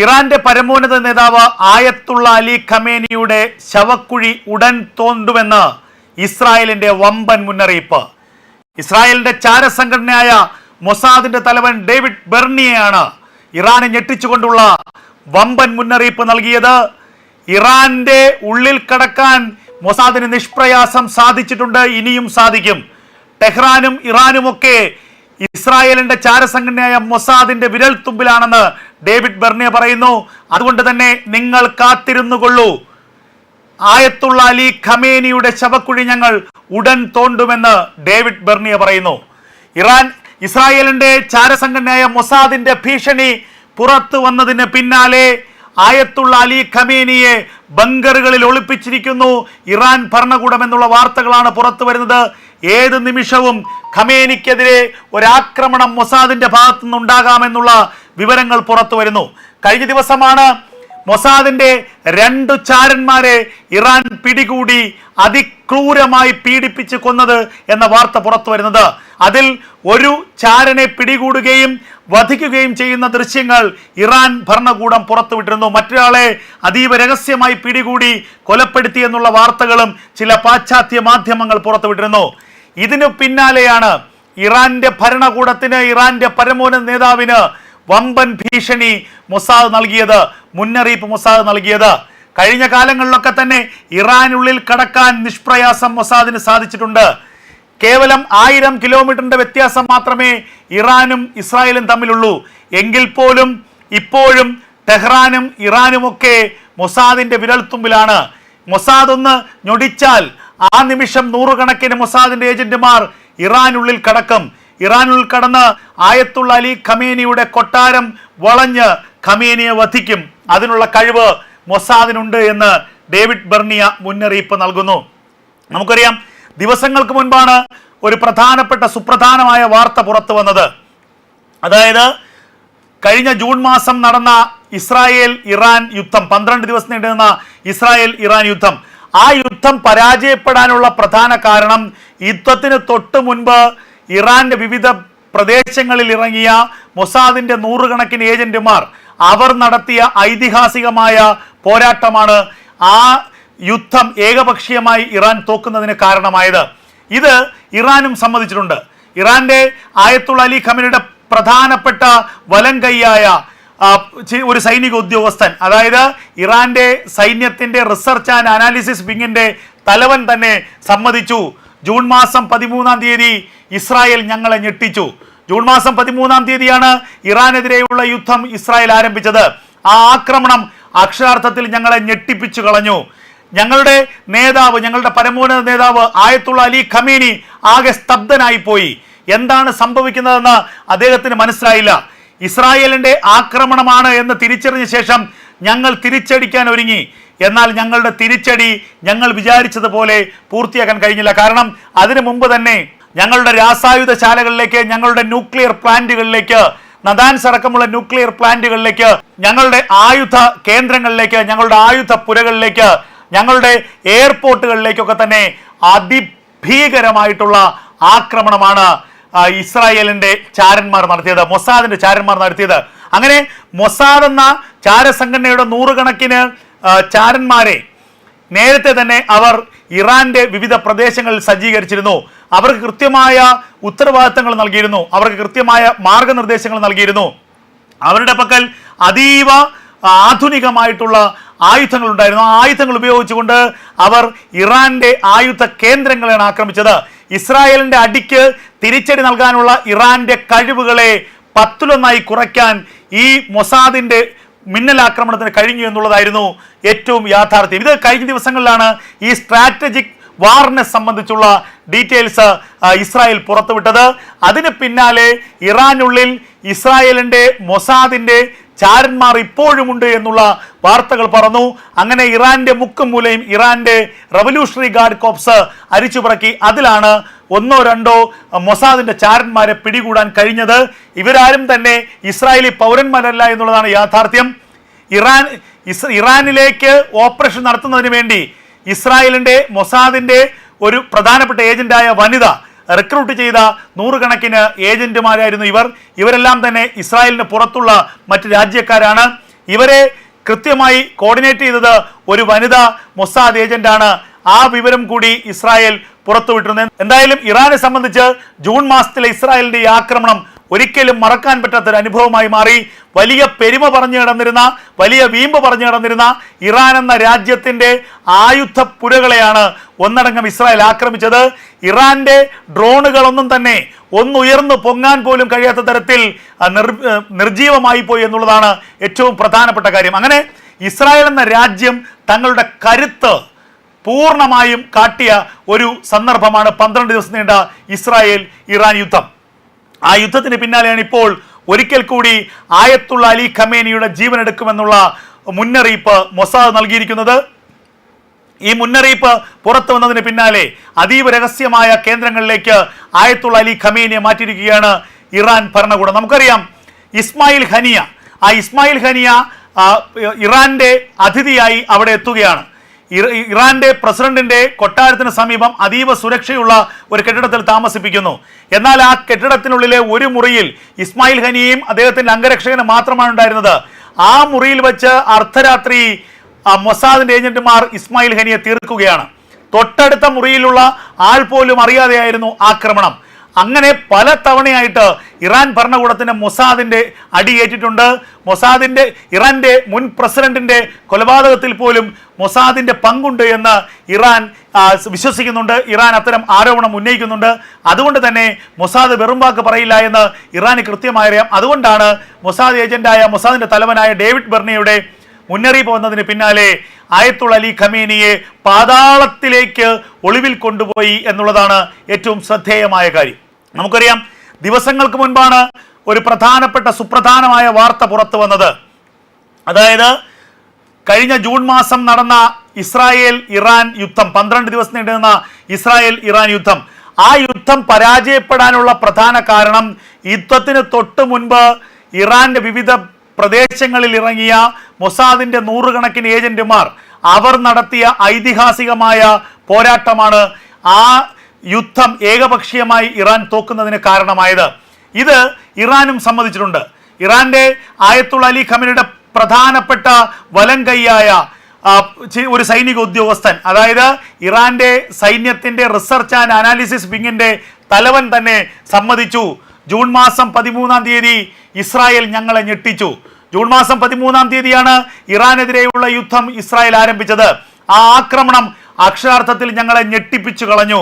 ഇറാന്റെ പരമോന്നത നേതാവ് ആയത്തുള്ള അലി ഖമേനിയുടെ ശവക്കുഴി ഉടൻ തോണ്ടുമെന്ന് ഇസ്രായേലിന്റെ വമ്പൻ മുന്നറിയിപ്പ്. ഇസ്രായേലിന്റെ ചാരസംഘടനയായ മൊസാദിന്റെ തലവൻ ഡേവിഡ് ബെർണിയെയാണ് ഇറാനെ ഞെട്ടിച്ചുകൊണ്ടുള്ള വമ്പൻ മുന്നറിയിപ്പ് നൽകിയത്. ഇറാന്റെ ഉള്ളിൽ കടക്കാൻ മൊസാദിന് നിഷ്പ്രയാസം സാധിച്ചിട്ടുണ്ട് ഇനിയും സാധിക്കും. ടെഹ്റാനും ഇറാനുമൊക്കെ ഇസ്രായേലിന്റെ ചാരസംഘടനയായ മൊസാദിന്റെ വിരൽ തുമ്പിലാണെന്ന് ഡേവിഡ് ബെർണിയ പറയുന്നു. അതുകൊണ്ട് തന്നെ നിങ്ങൾ കാത്തിരുന്നു കൊള്ളൂ ആയത്തുള്ള അലി ഖമേനിയുടെ ശവക്കുഴി ഞങ്ങൾ ഉടൻ തോണ്ടുമെന്ന് ഡേവിഡ് ബെർണിയ പറയുന്നു. ഇറാൻ ഇസ്രായേലിന്റെ ചാരസംഘടനയായ മൊസാദിന്റെ ഭീഷണി പുറത്തു വന്നതിന് പിന്നാലെ ആയത്തുള്ള അലി ഖമേനിയെ ബങ്കറുകളിൽ ഒളിപ്പിച്ചിരിക്കുന്നു. ഇറാൻ ഭരണകൂടം എന്നുള്ള വാർത്തകളാണ് പുറത്തു വരുന്നത്. ഏത് നിമിഷവും ഖമേനിക്കെതിരെ ഒരാക്രമണം മൊസാദിന്റെ ഭാഗത്തു നിന്നുണ്ടാകാമെന്നുള്ള വിവരങ്ങൾ പുറത്തു വരുന്നു. കഴിഞ്ഞ ദിവസമാണ് മൊസാദിന്റെ രണ്ടു ചാരന്മാരെ ഇറാൻ പിടികൂടി അതിക്രൂരമായി പീഡിപ്പിച്ച് കൊന്നത് എന്ന വാർത്ത പുറത്തു വരുന്നത്. അതിൽ ഒരു ചാരനെ പിടികൂടുകയും വധിക്കുകയും ചെയ്യുന്ന ദൃശ്യങ്ങൾ ഇറാൻ ഭരണകൂടം പുറത്തുവിട്ടിരുന്നു മറ്റൊരാളെ അതീവ രഹസ്യമായി പിടികൂടി കൊലപ്പെടുത്തി എന്നുള്ള വാർത്തകളും ചില പാശ്ചാത്യ മാധ്യമങ്ങൾ പുറത്തുവിട്ടിരുന്നു ഇതിനു പിന്നാലെയാണ് ഇറാന്റെ ഭരണകൂടത്തിന് ഇറാന്റെ പരമോന്നത നേതാവിന് വമ്പൻ ഭീഷണി മൊസാദ് നൽകിയത് മുന്നറിയിപ്പ് മൊസാദ് നൽകിയത്. കഴിഞ്ഞ കാലങ്ങളിലൊക്കെ തന്നെ ഇറാനുള്ളിൽ കടക്കാൻ നിഷ്പ്രയാസം മൊസാദിന് സാധിച്ചിട്ടുണ്ട്. കേവലം ആയിരം കിലോമീറ്ററിന്റെ വ്യത്യാസം മാത്രമേ ഇറാനും ഇസ്രായേലും തമ്മിലുള്ളൂ. എങ്കിൽ പോലും ഇപ്പോഴും ടെഹ്റാനും ഇറാനുമൊക്കെ മൊസാദിന്റെ വിരൽത്തുമ്പിലാണ്. മൊസാദ് ഒന്ന് ഞൊടിച്ചാൽ ആ നിമിഷം നൂറുകണക്കിന് മൊസാദിന്റെ ഏജന്റുമാർ ഇറാനുള്ളിൽ കടക്കും. ഇറാനുള്ളിൽ കടന്ന് ആയത്തുള്ള അലി ഖമേനിയുടെ കൊട്ടാരം വളഞ്ഞ് ഖമേനിയെ വധിക്കും. അതിനുള്ള കഴിവ് മൊസാദിനുണ്ട് എന്ന് ഡേവിഡ് ബെർണിയ മുന്നറിയിപ്പ് നൽകുന്നു. നമുക്കറിയാം ദിവസങ്ങൾക്ക് മുൻപാണ് ഒരു പ്രധാനപ്പെട്ട സുപ്രധാനമായ വാർത്ത പുറത്തു വന്നത്. അതായത് കഴിഞ്ഞ ജൂൺ മാസം നടന്ന ഇസ്രായേൽ ഇറാൻ യുദ്ധം പന്ത്രണ്ട് ദിവസം നീണ്ടുനിന്ന ഇസ്രായേൽ ഇറാൻ യുദ്ധം. ആ യുദ്ധം പരാജയപ്പെടാനുള്ള പ്രധാന കാരണം യുദ്ധത്തിന് തൊട്ട് മുൻപ് ഇറാന്റെ വിവിധ പ്രദേശങ്ങളിൽ ഇറങ്ങിയ മൊസാദിന്റെ നൂറുകണക്കിന് ഏജന്റുമാർ അവർ നടത്തിയ ഐതിഹാസികമായ പോരാട്ടമാണ് ആ യുദ്ധം ഏകപക്ഷീയമായി ഇറാൻ തോക്കുന്നതിന് കാരണമായത്. ഇത് ഇറാനും സമ്മതിച്ചിട്ടുണ്ട്. ഇറാന്റെ ആയത്തുള്ള അലി ഖമനിയുടെ പ്രധാനപ്പെട്ട വലം കൈയായ ഒരു സൈനിക ഉദ്യോഗസ്ഥൻ അതായത് ഇറാന്റെ സൈന്യത്തിന്റെ റിസർച്ച് ആൻഡ് അനാലിസിസ് വിങ്ങിന്റെ തലവൻ തന്നെ സമ്മതിച്ചു. ജൂൺ മാസം പതിമൂന്നാം തീയതി ഇസ്രായേൽ ഞങ്ങളെ ഞെട്ടിച്ചു. ജൂൺ മാസം പതിമൂന്നാം തീയതിയാണ് ഇറാനെതിരെയുള്ള യുദ്ധം ഇസ്രായേൽ ആരംഭിച്ചത്. ആ ആക്രമണം അക്ഷരാർത്ഥത്തിൽ ഞങ്ങളെ ഞെട്ടിപ്പിച്ചു കളഞ്ഞു. ഞങ്ങളുടെ നേതാവ് ഞങ്ങളുടെ പരമോന്നത നേതാവ് ആയത്തുള്ള അലി ഖമീനി ആകെ സ്തബ്ധനായി പോയി. എന്താണ് സംഭവിക്കുന്നതെന്ന് അദ്ദേഹത്തിന് മനസ്സിലായില്ല. ഇസ്രായേലിന്റെ ആക്രമണമാണ് എന്ന് തിരിച്ചറിഞ്ഞ ശേഷം ഞങ്ങൾ തിരിച്ചടിക്കാൻ ഒരുങ്ങി. എന്നാൽ ഞങ്ങളുടെ തിരിച്ചടി ഞങ്ങൾ വിചാരിച്ചതുപോലെ പൂർത്തിയാക്കാൻ കഴിഞ്ഞില്ല. കാരണം അതിനു മുമ്പ് തന്നെ ഞങ്ങളുടെ രാസായുധ ശാലകളിലേക്ക് ഞങ്ങളുടെ ന്യൂക്ലിയർ പ്ലാന്റുകളിലേക്ക് നദാൻ അടക്കമുള്ള ന്യൂക്ലിയർ പ്ലാന്റുകളിലേക്ക് ഞങ്ങളുടെ ആയുധ കേന്ദ്രങ്ങളിലേക്ക് ഞങ്ങളുടെ ആയുധ പുരകളിലേക്ക് ഞങ്ങളുടെ എയർപോർട്ടുകളിലേക്കൊക്കെ തന്നെ അതിഭീകരമായിട്ടുള്ള ആക്രമണമാണ് ഇസ്രായേലിന്റെ ചാരന്മാർ നടത്തിയത് മൊസാദിന്റെ ചാരന്മാർ നടത്തിയത്. അങ്ങനെ മൊസാദ് എന്ന ചാരസംഘടനയുടെ നൂറുകണക്കിന് ചാരന്മാരെ നേരത്തെ തന്നെ അവർ ഇറാന്റെ വിവിധ പ്രദേശങ്ങളിൽ സജ്ജീകരിച്ചിരുന്നു. അവർക്ക് കൃത്യമായ ഉത്തരവാദിത്തങ്ങൾ നൽകിയിരുന്നു. അവർക്ക് കൃത്യമായ മാർഗനിർദ്ദേശങ്ങൾ നൽകിയിരുന്നു. അവരുടെ പക്കൽ അതീവ ആധുനികമായിട്ടുള്ള ആയുധങ്ങൾ ഉണ്ടായിരുന്നു ആ ആയുധങ്ങൾ ഉപയോഗിച്ചുകൊണ്ട് അവർ ഇറാന്റെ ആയുധ കേന്ദ്രങ്ങളെയാണ് ആക്രമിച്ചത്. ഇസ്രായേലിന്റെ അടിക്ക് തിരിച്ചടി നൽകാനുള്ള ഇറാന്റെ കഴിവുകളെ പത്തിലൊന്നായി കുറയ്ക്കാൻ ഈ മൊസാദിന്റെ മിന്നൽ മിന്നലാക്രമണത്തിന് കഴിഞ്ഞു എന്നുള്ളതായിരുന്നു ഏറ്റവും യാഥാർത്ഥ്യം. ഇത് കഴിഞ്ഞ ദിവസങ്ങളിലാണ് ഈ സ്ട്രാറ്റജിക് വാറിനെ സംബന്ധിച്ചുള്ള ഡീറ്റെയിൽസ് ഇസ്രായേൽ പുറത്തുവിട്ടത്. അതിന് പിന്നാലെ ഇറാനുള്ളിൽ ഇസ്രായേലിന്റെ മൊസാദിന്റെ ചാരന്മാർ ഇപ്പോഴുമുണ്ട് എന്നുള്ള വാർത്തകൾ പറഞ്ഞു അങ്ങനെ ഇറാന്റെ മുക്കും മൂലയും ഇറാന്റെ റവല്യൂഷണറി ഗാർഡ് കോപ്സ് അരിച്ചുപറക്കി. അതിലാണ് ഒന്നോ രണ്ടോ മൊസാദിന്റെ ചാരന്മാരെ പിടികൂടാൻ കഴിഞ്ഞത്. ഇവരാരും തന്നെ ഇസ്രായേലി പൗരന്മാരല്ല എന്നുള്ളതാണ് യാഥാർത്ഥ്യം. ഇറാൻ ഇറാനിലേക്ക് ഓപ്പറേഷൻ നടത്തുന്നതിന് വേണ്ടി ഇസ്രായേലിന്റെ മൊസാദിന്റെ ഒരു പ്രധാനപ്പെട്ട ഏജന്റായ വനിത റിക്രൂട്ട് ചെയ്ത നൂറുകണക്കിന് ഏജന്റുമാരായിരുന്നു ഇവർ. ഇവരെല്ലാം തന്നെ ഇസ്രായേലിന് പുറത്തുള്ള മറ്റ് രാജ്യക്കാരാണ്. ഇവരെ കൃത്യമായി കോർഡിനേറ്റ് ചെയ്തത് ഒരു വനിതാ മൊസാദ് ഏജന്റാണ് ആ വിവരം കൂടി ഇസ്രായേൽ പുറത്തുവിട്ടിരുന്നത് എന്തായാലും ഇറാനെ സംബന്ധിച്ച് ജൂൺ മാസത്തിലെ ഇസ്രായേലിന്റെ ഈ ആക്രമണം ഒരിക്കലും മറക്കാൻ പറ്റാത്ത ഒരു അനുഭവമായി മാറി. വലിയ പെരുമ പറഞ്ഞു കിടന്നിരുന്ന വലിയ വീമ്പ് പറഞ്ഞു കിടന്നിരുന്ന ഇറാൻ എന്ന രാജ്യത്തിന്റെ ആയുധ പുരകളെയാണ് ഒന്നടങ്കം ഇസ്രായേൽ ആക്രമിച്ചത്. ഇറാന്റെ ഡ്രോണുകളൊന്നും തന്നെ ഒന്നുയർന്നു പൊങ്ങാൻ പോലും കഴിയാത്ത തരത്തിൽ നിർ നിർജീവമായി പോയി എന്നുള്ളതാണ് ഏറ്റവും പ്രധാനപ്പെട്ട കാര്യം. അങ്ങനെ ഇസ്രായേൽ എന്ന രാജ്യം തങ്ങളുടെ കരുത്ത് പൂർണമായും കാട്ടിയ ഒരു സന്ദർഭമാണ് പന്ത്രണ്ട് ദിവസം നീണ്ട ഇസ്രായേൽ ഇറാൻ യുദ്ധം. ആ യുദ്ധത്തിന് പിന്നാലെയാണ് ഇപ്പോൾ ഒരിക്കൽ കൂടി ആയത്തുള്ള അലി ഖമേനിയുടെ ജീവൻ എടുക്കുമെന്നുള്ള മുന്നറിയിപ്പ് മൊസാദ് നൽകിയിരിക്കുന്നത്. ഈ മുന്നറിയിപ്പ് പുറത്തു വന്നതിന് പിന്നാലെ അതീവ രഹസ്യമായ കേന്ദ്രങ്ങളിലേക്ക് ആയത്തുള്ള അലി ഖമേനിയെ മാറ്റിയിരിക്കുകയാണ് ഇറാൻ ഭരണകൂടം. നമുക്കറിയാം ഇസ്മായിൽ ഹനിയ ആ ഇസ്മായിൽ ഹനിയ ആ, ഇറാന്റെ അതിഥിയായി അവിടെ എത്തുകയാണ്. ഇറാന്റെ പ്രസിഡന്റിന്റെ കൊട്ടാരത്തിന് സമീപം അതീവ സുരക്ഷയുള്ള ഒരു കെട്ടിടത്തിൽ താമസിപ്പിക്കുന്നു. എന്നാൽ ആ കെട്ടിടത്തിനുള്ളിലെ ഒരു മുറിയിൽ ഇസ്മായിൽ ഹനിയും അദ്ദേഹത്തിന്റെ അംഗരക്ഷകനും മാത്രമാണ് ഉണ്ടായിരുന്നത്. ആ മുറിയിൽ വെച്ച് അർദ്ധരാത്രി മൊസാദിന്റെ ഏജന്റുമാർ ഇസ്മായിൽ ഹനിയെ തീർക്കുകയാണ്. തൊട്ടടുത്ത മുറിയിലുള്ള ആൾ പോലും അറിയാതെയായിരുന്നു ആക്രമണം. അങ്ങനെ പല തവണയായിട്ട് ഇറാൻ ഭരണകൂടത്തിന് മൊസാദിന്റെ അടിയേറ്റിട്ടുണ്ട്. മൊസാദിന്റെ ഇറാന്റെ മുൻ പ്രസിഡന്റിന്റെ കൊലപാതകത്തിൽ പോലും മൊസാദിന്റെ പങ്കുണ്ട് എന്ന് ഇറാൻ വിശ്വസിക്കുന്നുണ്ട്. ഇറാൻ അത്തരം ആരോപണം ഉന്നയിക്കുന്നുണ്ട്. അതുകൊണ്ട് തന്നെ മൊസാദ് വെറും വാക്ക് പറയില്ല എന്ന് ഇറാന് കൃത്യമായി അറിയാം അതുകൊണ്ടാണ് മൊസാദ് ഏജന്റായ മൊസാദിന്റെ തലവനായ ഡേവിഡ് ബെർണിയുടെ മുന്നറിയിപ്പ് വന്നതിന് പിന്നാലെ ആയത്തുൾ അലി ഖമീനിയെ പാതാളത്തിലേക്ക് ഒളിവിൽ കൊണ്ടുപോയി എന്നുള്ളതാണ് ഏറ്റവും ശ്രദ്ധേയമായ കാര്യം. നമുക്കറിയാം ദിവസങ്ങൾക്ക് മുൻപാണ് ഒരു പ്രധാനപ്പെട്ട സുപ്രധാനമായ വാർത്ത പുറത്തു വന്നത്. അതായത് കഴിഞ്ഞ ജൂൺ മാസം നടന്ന ഇസ്രായേൽ ഇറാൻ യുദ്ധം പന്ത്രണ്ട് ദിവസം നീണ്ടുനിന്ന ഇസ്രായേൽ ഇറാൻ യുദ്ധം. ആ യുദ്ധം പരാജയപ്പെടാനുള്ള പ്രധാന കാരണം യുദ്ധത്തിന് തൊട്ട് മുൻപ് ഇറാന്റെ വിവിധ പ്രദേശങ്ങളിൽ ഇറങ്ങിയ മൊസാദിന്റെ നൂറുകണക്കിന് ഏജന്റുമാർ അവർ നടത്തിയ ഐതിഹാസികമായ പോരാട്ടമാണ് ആ യുദ്ധം ഏകപക്ഷീയമായി ഇറാൻ തോക്കുന്നതിന് കാരണമായത്. ഇത് ഇറാനും സമ്മതിച്ചിട്ടുണ്ട്. ഇറാന്റെ ആയത്തുൾ അലി ഖമനിയുടെ പ്രധാനപ്പെട്ട വലം കൈയായ ഒരു സൈനിക ഉദ്യോഗസ്ഥൻ അതായത് ഇറാന്റെ സൈന്യത്തിന്റെ റിസർച്ച് ആൻഡ് അനാലിസിസ് വിങ്ങിന്റെ തലവൻ തന്നെ സമ്മതിച്ചു. ജൂൺ മാസം പതിമൂന്നാം തീയതി ഇസ്രായേൽ ഞങ്ങളെ ഞെട്ടിച്ചു. ജൂൺ മാസം പതിമൂന്നാം തീയതിയാണ് ഇറാനെതിരെയുള്ള യുദ്ധം ഇസ്രായേൽ ആരംഭിച്ചത്. ആ ആക്രമണം അക്ഷരാർത്ഥത്തിൽ ഞങ്ങളെ ഞെട്ടിപ്പിച്ചു കളഞ്ഞു.